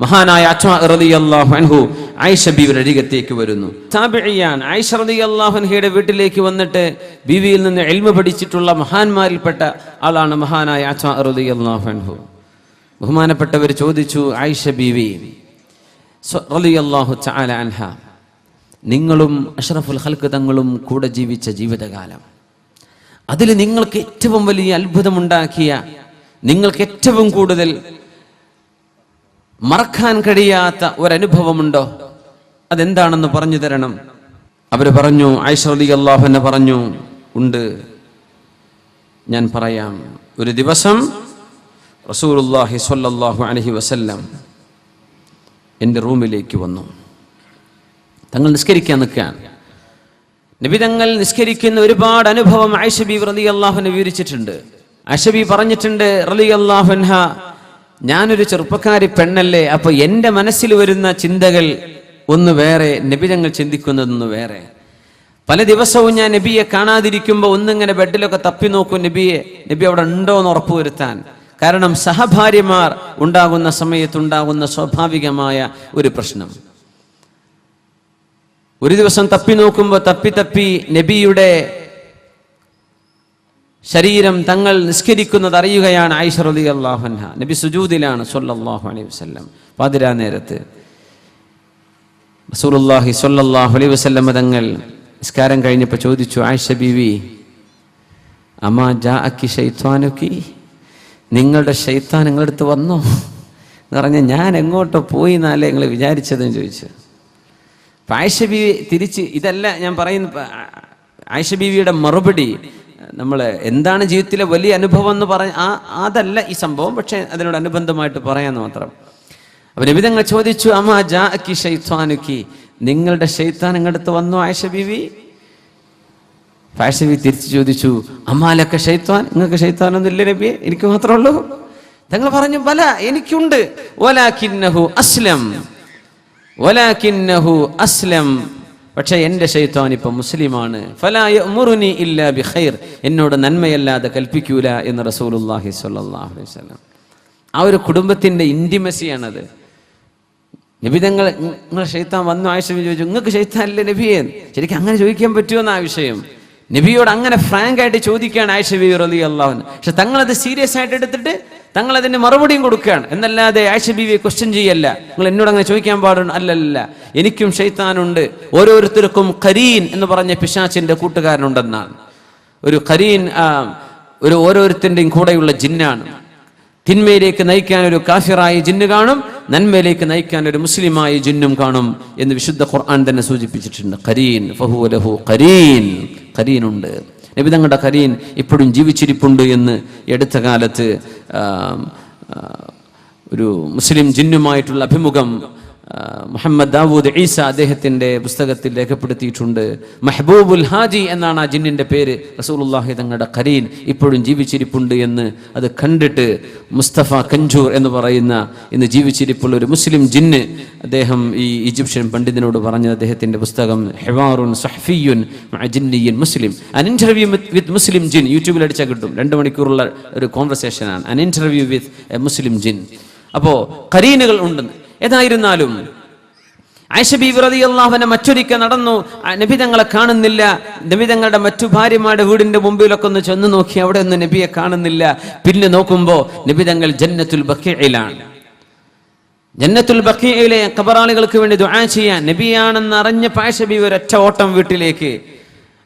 മഹാനായ അൻഹു ആയിഷ ബീവിയുടെ അരികത്തേക്ക് വരുന്നു. താബിഴിയാൻ ആയിഷ വീട്ടിലേക്ക് വന്നിട്ട് ബീവിയിൽ നിന്ന് എൽമ പഠിച്ചിട്ടുള്ള മഹാന്മാരിൽപ്പെട്ട ആളാണ് മഹാനായ അൻഹു. ബഹുമാനപ്പെട്ടവർ ചോദിച്ചു ആയിഷ ബീവി തആല അൻഹ നിങ്ങളും അഷ്റഫുൽ ഹൽക്ക് തങ്ങളും കൂടെ ജീവിച്ച ജീവിതകാലം അതിൽ നിങ്ങൾക്ക് ഏറ്റവും വലിയ അത്ഭുതമുണ്ടാക്കിയ നിങ്ങൾക്ക് ഏറ്റവും കൂടുതൽ മറക്കാൻ കഴിയാത്ത ഒരനുഭവമുണ്ടോ? അതെന്താണെന്ന് പറഞ്ഞു തരണം. അവർ പറഞ്ഞു ഐശ്വതി അള്ളാഹുനെ പറഞ്ഞു ഉണ്ട്. ഞാൻ പറയാം. ഒരു ദിവസം റസൂലുല്ലാഹി സ്വല്ലല്ലാഹു അലഹി വസല്ലം എന്റെ റൂമിലേക്ക് വന്നു. തങ്ങൾ നിസ്കരിക്കാൻ നിൽക്കുകയാണ് നബി തങ്ങൾ നിസ്കരിക്കുന്ന ഒരുപാട് അനുഭവം ഐഷബി റലി അള്ളാഹുനെ വിവരിച്ചിട്ടുണ്ട്. ഐഷബി പറഞ്ഞിട്ടുണ്ട് റലി അള്ളാഹുൻഹ ഞാനൊരു ചെറുപ്പക്കാരി പെണ്ണല്ലേ അപ്പൊ എന്റെ മനസ്സിൽ വരുന്ന ചിന്തകൾ ഒന്ന് വേറെ നബി തങ്ങൾ ചിന്തിക്കുന്നതൊന്ന് വേറെ. പല ദിവസവും ഞാൻ നബിയെ കാണാതിരിക്കുമ്പോൾ ഒന്നിങ്ങനെ ബെഡിലൊക്കെ തപ്പി നോക്കും നബിയെ നബി അവിടെ ഉണ്ടോ എന്ന് ഉറപ്പുവരുത്താൻ. കാരണം സഹഭാര്യമാർ ഉണ്ടാകുന്ന സമയത്തുണ്ടാകുന്ന സ്വാഭാവികമായ ഒരു പ്രശ്നം. ഒരു ദിവസം തപ്പി നോക്കുമ്പോൾ തപ്പി തപ്പി നബിയുടെ ശരീരം തങ്ങൾ നിസ്കരിക്കുന്നത് അറിയുകയാണ് ആയിഷ റലി നബി സുജൂദിലാണ് സൊല്ലാഹു അലൈഹി വസ്ലം പാതിരാ നേരത്ത് റസൂലുള്ളാഹി സ്വല്ലല്ലാഹു അലൈഹി വസല്ലം തങ്ങൾ നിസ്കാരം കഴിഞ്ഞപ്പോൾ ചോദിച്ചു ആയിഷ ബീവി അമാ ജാ അക്കി ഷെയ്ത്വാനുക്കി നിങ്ങളുടെ ഷെയ്ത്താൻ നിങ്ങളടുത്ത് വന്നോ? എന്ന് പറഞ്ഞ ഞാൻ എങ്ങോട്ടോ പോയി എന്നാലേ നിങ്ങൾ വിചാരിച്ചതെന്ന് ചോദിച്ചു. അപ്പം ആയിഷ ബീവി തിരിച്ച് ഇതല്ല ഞാൻ പറയുന്ന ആയിഷ ബീവിയുടെ മറുപടി നമ്മൾ എന്താണ് ജീവിതത്തിലെ വലിയ അനുഭവം എന്ന് പറഞ്ഞ ആ അതല്ല ഈ സംഭവം പക്ഷേ അതിനോട് അനുബന്ധമായിട്ട് പറയാമെന്ന് മാത്രം. അപ്പൊ നബിതങ്ങൾ ചോദിച്ചു അമ്മ ജാ അക്കി ഷെയ്ത്വാനുക്കി നിങ്ങളുടെ ഷെയ്ത്താൻ നിങ്ങളടുത്ത് വന്നു ആയിഷ ബിവി. ബീവി തിരിച്ചു ചോദിച്ചു അമ്മാലൊക്കെ ഷെയ്ത്താൻ നിങ്ങൾക്ക് ഷെയ്ത്താനൊന്നും ഇല്ല നബിയെ? എനിക്ക് മാത്രമേ ഉള്ളൂ. തങ്ങൾ പറഞ്ഞു ബല എനിക്കുണ്ട്. ഓലാക്കിന്നഹു അസ്ലം. വലാകിന്നഹു അസ്ലം. പക്ഷേ എന്റെ ഷെയ്ത്താൻ ഇപ്പം മുസ്ലിമാണ്. ഫലായ ഇല്ല ബി ഖൈർ എന്നോട് നന്മയല്ലാതെ കൽപ്പിക്കൂല എന്ന് റസൂലുല്ലാഹി സ്വല്ലല്ലാഹു അലൈഹി വസല്ലം. ആ ഒരു കുടുംബത്തിന്റെ ഇന്റിമസിയാണത്. നബി തങ്ങൾ നിങ്ങളെ ഷെയ്ത്താൻ വന്നു ആയിഷ ചോദിച്ചു നിങ്ങൾക്ക് ഷെയ്ത്താൻ അല്ലേ നബിയെ? ശരിക്കും അങ്ങനെ ചോദിക്കാൻ പറ്റുമെന്ന ആ വിഷയം. നബിയോട് അങ്ങനെ ഫ്രാങ്ക് ആയിട്ട് ചോദിക്കുകയാണ് ആയിഷ ബി റലി അള്ളാഹുൻ പക്ഷെ തങ്ങളത് സീരിയസ് ആയിട്ട് എടുത്തിട്ട് തങ്ങൾ അതിന് മറുപടിയും കൊടുക്കുകയാണ്. എന്നല്ലാതെ ആയിഷ ബീവിയെ ക്വസ്റ്റ്യൻ ചെയ്യല്ല. നിങ്ങൾ എന്നോട് അങ്ങനെ ചോദിക്കാൻ പാടുണ്ട് അല്ലല്ല. എനിക്കും ഷെയ്ത്താനുണ്ട് ഓരോരുത്തർക്കും കരീൻ എന്ന് പറഞ്ഞ പിശാച്ചിന്റെ കൂട്ടുകാരനുണ്ടെന്നാണ്. ഒരു കരീൻ ഒരു ഓരോരുത്തരുടെയും കൂടെയുള്ള ജിന്നാണ്. തിന്മയിലേക്ക് നയിക്കാൻ ഒരു കാഫിറായ ജിന്ന് കാണും. നന്മയിലേക്ക് നയിക്കാൻ ഒരു മുസ്ലിമായ ജിന്നും കാണും എന്ന് വിശുദ്ധ ഖുർആൻ തന്നെ സൂചിപ്പിച്ചിട്ടുണ്ട്. കരീൻ ഫഹുലഹു കരീൻ. കരീനുണ്ട്. നബി തങ്ങളുടെ കരീൻ ഇപ്പോഴും ജീവിച്ചിരിപ്പുണ്ട് എന്ന് എടുത്ത കാലത്ത് ഒരു മുസ്ലിം ജിന്നുമായിട്ടുള്ള അഭിമുഖം മുഹമ്മദ് ദാവൂദ് ഈസ അദ്ദേഹത്തിന്റെ പുസ്തകത്തിൽ രേഖപ്പെടുത്തിയിട്ടുണ്ട്. മെഹബൂബുൽ ഹാജി എന്നാണ് ആ ജിന്നിന്റെ പേര്. റസൂലുല്ലാഹി തങ്ങളുടെ കരീൻ ഇപ്പോഴും ജീവിച്ചിരിപ്പുണ്ട് എന്ന് അത് കണ്ടിട്ട് മുസ്തഫ കഞ്ചൂർ എന്ന് പറയുന്ന ഇന്ന് ജീവിച്ചിരിപ്പുള്ള ഒരു മുസ്ലിം ജിന്ന് അദ്ദേഹം ഈ ഈജിപ്ഷ്യൻ പണ്ഡിതനോട് പറഞ്ഞ അദ്ദേഹത്തിന്റെ പുസ്തകം ഹെവാറുൻ സഹഫിയുൻ ജിന്നിയൻ മുസ്ലിം. അൻ ഇന്റർവ്യൂ വിത്ത് മുസ്ലിം ജിൻ യൂട്യൂബിൽ അടിച്ചാൽ കിട്ടും. രണ്ട് മണിക്കൂറുള്ള ഒരു കോൺവെർസേഷനാണ് an interview with a Muslim jinn. അപ്പോൾ കരീനുകൾ ഉണ്ടെന്ന്. ഏതായിരുന്നാലും ആയിഷബി വ്രതി അള്ളാഹുവിനെ മറ്റൊരിക്കൽ നടന്നു. നബിതങ്ങളെ കാണുന്നില്ല. നബിതങ്ങളുടെ മറ്റു ഭാര്യമാരുടെ വീടിന്റെ മുമ്പിലൊക്കെ ഒന്ന് ചെന്ന് നോക്കി അവിടെ ഒന്നും നബിയെ കാണുന്നില്ല. പിന്നെ നോക്കുമ്പോൾ നബിതങ്ങൾ ജന്നത്തുൽ ബക്കയിലാണ് ജന്നത്തുൽ ബക്കയിലെ കബറാളികൾക്ക് വേണ്ടി ദുആ ചെയ്യാൻ നബിയാണെന്ന് അറിഞ്ഞ പായഷബി ഒരൊറ്റ ഓട്ടം വീട്ടിലേക്ക്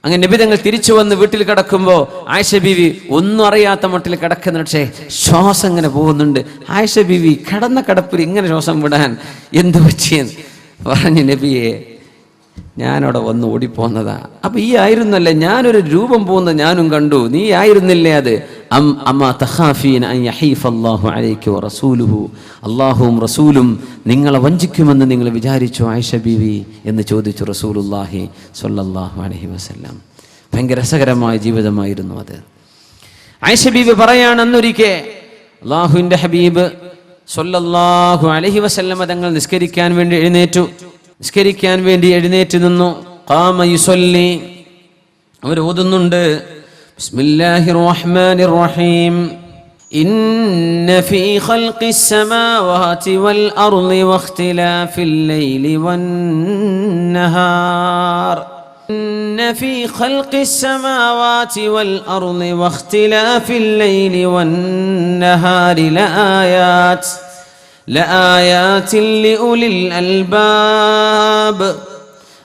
അങ്ങനെ നിബിതങ്ങൾ തിരിച്ചു വന്ന് വീട്ടിൽ കിടക്കുമ്പോൾ ആയിഷ ബീവി ഒന്നും അറിയാത്ത മട്ടിൽ കിടക്കുന്ന പക്ഷേ ശ്വാസം ഇങ്ങനെ പോകുന്നുണ്ട്. ആയിഷ ബീവി കിടന്ന കിടപ്പിൽ ഇങ്ങനെ ശ്വാസം വിടാൻ എന്ത് പറ്റിയെന്ന് പറഞ്ഞു നബിയെ ഞാനവിടെ വന്ന് ഓടിപ്പോന്നതാ. അപ്പൊ ഈ ആയിരുന്നല്ലേ ഞാനൊരു രൂപം പോകുന്ന ഞാനും കണ്ടു. നീ ആയിരുന്നില്ലേ അത്? അം യഹീഫ അല്ലാഹു അലൈക വ റസൂലുഹു. അല്ലാഹുവും റസൂലും നിങ്ങളെ വഞ്ചിക്കുമെന്ന് നിങ്ങൾ വിചാരിച്ചു ആയിഷ ബീവി എന്ന് ചോദിച്ചു റസൂലുല്ലാഹി സ്വല്ലല്ലാഹു അലൈഹി വസല്ലം. ഭയങ്കര രസകരമായ ജീവിതമായിരുന്നു അത്. ആയിഷ ബീവി പറയാണ് അന്നൊരിക്കെ അള്ളാഹുവിന്റെ ഹബീബ് സൊല്ലാഹു അലൈഹി വസല്ലം തങ്ങൾ നിസ്കരിക്കാൻ വേണ്ടി എഴുന്നേറ്റു. നിസ്കരിക്കാൻ വേണ്ടി എഴുന്നേറ്റ് നിന്നു. കാമയുസൊല്ലി അവർ ഓതുന്നുണ്ട് بسم الله الرحمن الرحيم. إن في خلق السماوات والأرض واختلاف الليل والنهار. إن في خلق السماوات والأرض واختلاف الليل والنهار. لآيات لآيات لأولي الألباب.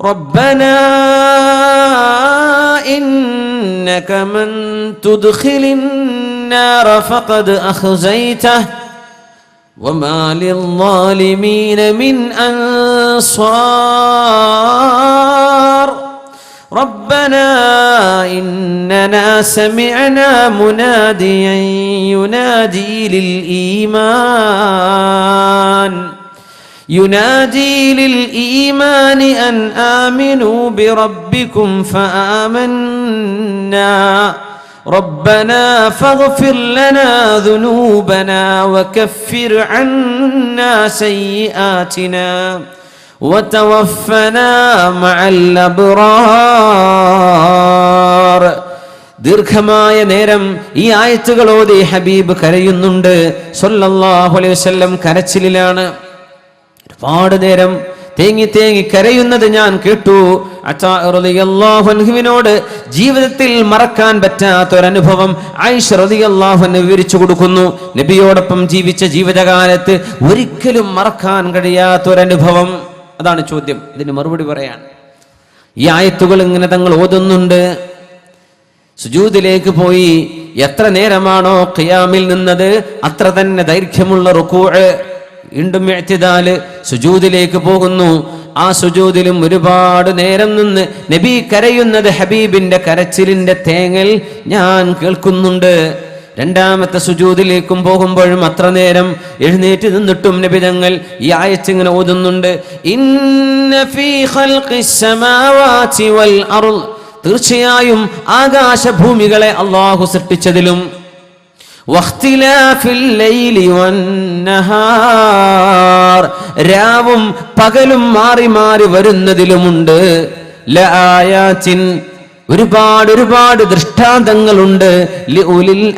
ربنا إنك من تدخل النار فقد أخزيته وما للظالمين من أنصار ربنا إننا سمعنا مناديا ينادي للإيمان ينادي للإيمان أن آمنوا بربكم فآمنا ربنا فاغفر لنا ذنوبنا وكفر عنا سيئاتنا وتوفنا مع الأبرار ദീർഘമായ നേരം ഈ ആയത്തുകൾ ഓതി ഹബീബ് കരയുന്നുണ്ട് സൊല്ലാഹു അലൈഹി വസല്ലം കരച്ചിലാണ് ഒരുപാട് നേരം തേങ്ങി തേങ്ങി കരയുന്നത് ഞാൻ കേട്ടു. അള്ളാഹുവിനോട് ജീവിതത്തിൽ മറക്കാൻ പറ്റാത്ത ഒരനുഭവം വിവരിച്ചു കൊടുക്കുന്നു. നബിയോടൊപ്പം ജീവിച്ച ജീവിതകാലത്ത് ഒരിക്കലും മറക്കാൻ കഴിയാത്ത ഒരനുഭവം അതാണ് ചോദ്യം. ഇതിന് മറുപടി പറയാൻ. ഈ ആയത്തുകൾ ഇങ്ങനെ തങ്ങൾ ഓതുന്നുണ്ട്. സുജൂദിലേക്ക് പോയി. എത്ര നേരമാണോ ഖിയാമിൽ നിന്നത്? അത്ര തന്നെ ദൈർഘ്യമുള്ള റുക്കൂഴ് വീണ്ടും എഴുത്തിതാൽ സുജൂതിലേക്ക് പോകുന്നു. ആ സുജൂതിലും ഒരുപാട് നേരം നിന്ന് നബി കരയുന്നത് ഹബീബിന്റെ കരച്ചിലിന്റെ തേങ്ങൽ ഞാൻ കേൾക്കുന്നുണ്ട്. രണ്ടാമത്തെ സുജൂതിലേക്കും പോകുമ്പോഴും അത്ര നേരം എഴുന്നേറ്റ് നിന്നിട്ടും നബി തങ്ങൾ ഈ ആയച്ചിങ്ങനെ ഓതുന്നുണ്ട്. തീർച്ചയായും ആകാശഭൂമികളെ അള്ളാഹു സൃഷ്ടിച്ചതിലും രാവും പകലും മാറി മാറി വരുന്നതിലുമുണ്ട്. ലആയാത്തിൻ ഒരുപാട് ഒരുപാട് ദൃഷ്ടാന്തങ്ങളുണ്ട്.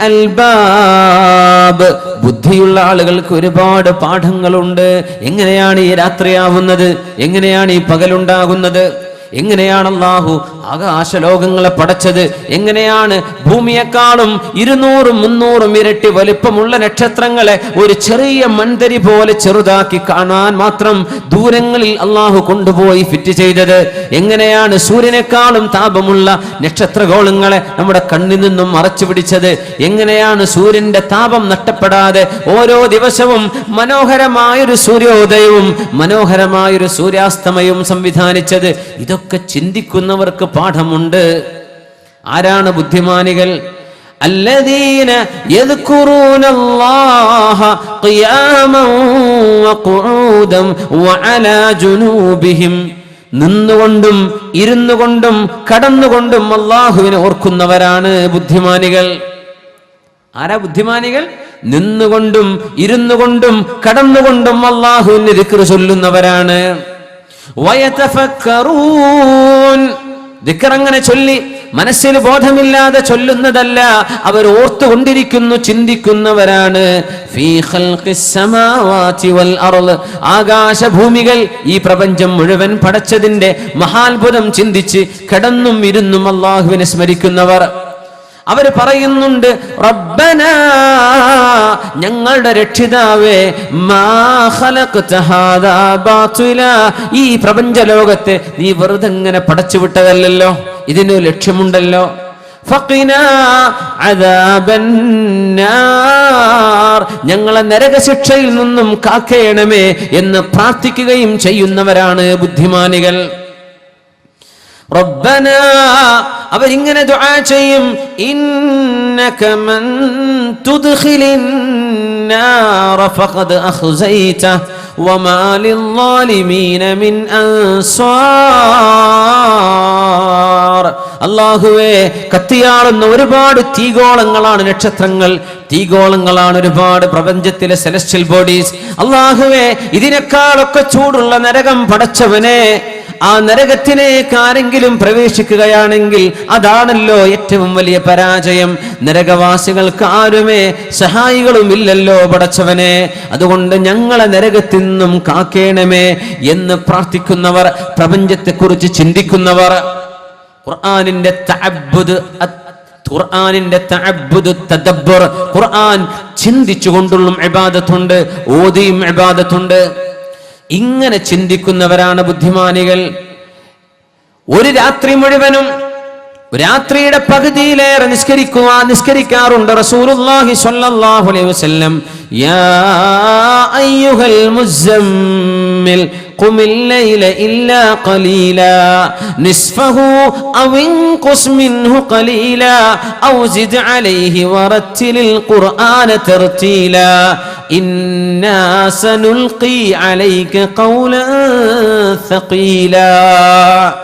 അൽബാബ്. ബുദ്ധിയുള്ള ആളുകൾക്ക് ഒരുപാട് പാഠങ്ങളുണ്ട്. എങ്ങനെയാണ് ഈ രാത്രിയാവുന്നത്? എങ്ങനെയാണ് ഈ പകലുണ്ടാകുന്നത്? എങ്ങനെയാണ് അള്ളാഹു ആകാശലോകങ്ങളെ പടച്ചത്? എങ്ങനെയാണ് ഭൂമിയെക്കാളും ഇരുന്നൂറും മുന്നൂറും ഇരട്ടി വലിപ്പമുള്ള നക്ഷത്രങ്ങളെ ഒരു ചെറിയ മൺതരി പോലെ ചെറുതാക്കി കാണാൻ മാത്രം ദൂരങ്ങളിൽ അള്ളാഹു കൊണ്ടുപോയി ഫിറ്റ് ചെയ്തത്? എങ്ങനെയാണ് സൂര്യനേക്കാളും താപമുള്ള നക്ഷത്രഗോളങ്ങളെ നമ്മുടെ കണ്ണിൽ നിന്നും മറച്ചു പിടിച്ചത്? എങ്ങനെയാണ് സൂര്യന്റെ താപം നഷ്ടപ്പെടാതെ ഓരോ ദിവസവും മനോഹരമായൊരു സൂര്യോദയവും മനോഹരമായൊരു സൂര്യാസ്തമയവും സംവിധാനിച്ചത്? ഇതൊക്കെ ചിന്തിക്കുന്നവർക്ക് പാഠമുണ്ട് ആരാണ് ബുദ്ധിമാനികൾ الذين يذكرون الله قياما وقعودا وعلى جنوبهم നിന്നുകൊണ്ടും ഇരുന്നു കൊണ്ടും കടന്നുകൊണ്ടും അള്ളാഹുവിനെ ഓർക്കുന്നവരാണ് ബുദ്ധിമാനികൾ ആരാ ബുദ്ധിമാനികൾ നിന്നുകൊണ്ടും ഇരുന്നു കൊണ്ടും കടന്നുകൊണ്ടും അള്ളാഹുവിന് ദിക്റ് ചൊല്ലുന്നവരാണ് വയതഫക്കറൂൻ ദിക്ർ അങ്ങനെ ചൊല്ലി മനസ്സിന് ബോധമില്ലാതെ ചൊല്ലുന്നതല്ല അവർ ഓർത്തുകൊണ്ടിരിക്കുന്നു ചിന്തിക്കുന്നവരാണ്. ആകാശഭൂമികൾ ഈ പ്രപഞ്ചം മുഴുവൻ പടച്ചതിന്റെ മഹാത്ഭുതം ചിന്തിച്ച് കിടന്നും ഇരുന്നും അള്ളാഹുവിനെ സ്മരിക്കുന്നവർ. അവർ പറയുന്നുണ്ട് റബ്ബന ഞങ്ങളുടെ രക്ഷിതാവേ ഈ പ്രപഞ്ച ലോകത്തെ നീ വെറുതെ ഇങ്ങനെ പടച്ചു വിട്ടതല്ലല്ലോ ഇതിന് ലക്ഷ്യമുണ്ടല്ലോ. ഞങ്ങളെ നരകശിക്ഷയിൽ നിന്നും കാക്കയണമേ എന്ന് പ്രാർത്ഥിക്കുകയും ചെയ്യുന്നവരാണ് ബുദ്ധിമാനികൾ. റബ്ബന അവരിങ്ങനെ ദുആ ചെയ്യും. ഇന്നക മൻ തുദ്ഖിലിൻ നാറ ഫഖദ് അഖ്സൈത വമാ ലിൽസാലിമീന മിൻ അൻസാർ. അല്ലാഹുവേ കത്തിയാളുന്ന ഒരുപാട് തീഗോളങ്ങളാണ് നക്ഷത്രങ്ങൾ. തീഗോളങ്ങളാണ് ഒരുപാട് പ്രപഞ്ചത്തിലെ സെലസ്റ്റിയൽ ബോഡീസ് അള്ളാഹുവേ ഇതിനേക്കാളൊക്കെ ചൂടുള്ള നരകം പടച്ചവനെ ആ നരകത്തിലേക്ക് ആരെങ്കിലും പ്രവേശിക്കുകയാണെങ്കിൽ അതാണല്ലോ ഏറ്റവും വലിയ പരാജയം. നരകവാസികൾക്ക് ആരുമേ സഹായികളും ഇല്ലല്ലോ പടച്ചവനെ. അതുകൊണ്ട് ഞങ്ങളെ നരകത്തിൽ നിന്നും കാക്കേണമേ എന്ന് പ്രാർത്ഥിക്കുന്നവർ പ്രപഞ്ചത്തെക്കുറിച്ച് ചിന്തിക്കുന്നവർ. ഖുർആനിന്റെ തഅബ്ബുദ് ഖുർആനിന്റെ തഅബ്ബുദ് തദബ്ബുർ. ഖുർആൻ ചിന്തിച്ചുകൊണ്ടുള്ള ഇബാദത്തുണ്ട് ഓതിയും ഇബാദത്തുണ്ട്. ഇങ്ങനെ ചിന്തിക്കുന്നവരാണ് ബുദ്ധിമാനികൾ ഒരു രാത്രി മുഴുവനും രാത്രിയുടെ പകുതിയിലേറെ നിസ്കരിക്കുക നിസ്കരിക്കാറുണ്ട് റസൂലുള്ളാഹി സ്വല്ലല്ലാഹു അലൈഹി വസല്ലം യാ അയ്യുഹൽ മുസമ്മിൽ قم الليل إلا قليلا نصفه أو انقص منه قليلا أو زد عليه ورتل القرآن ترتيلا إنا سنلقي عليك قولا ثقيلا.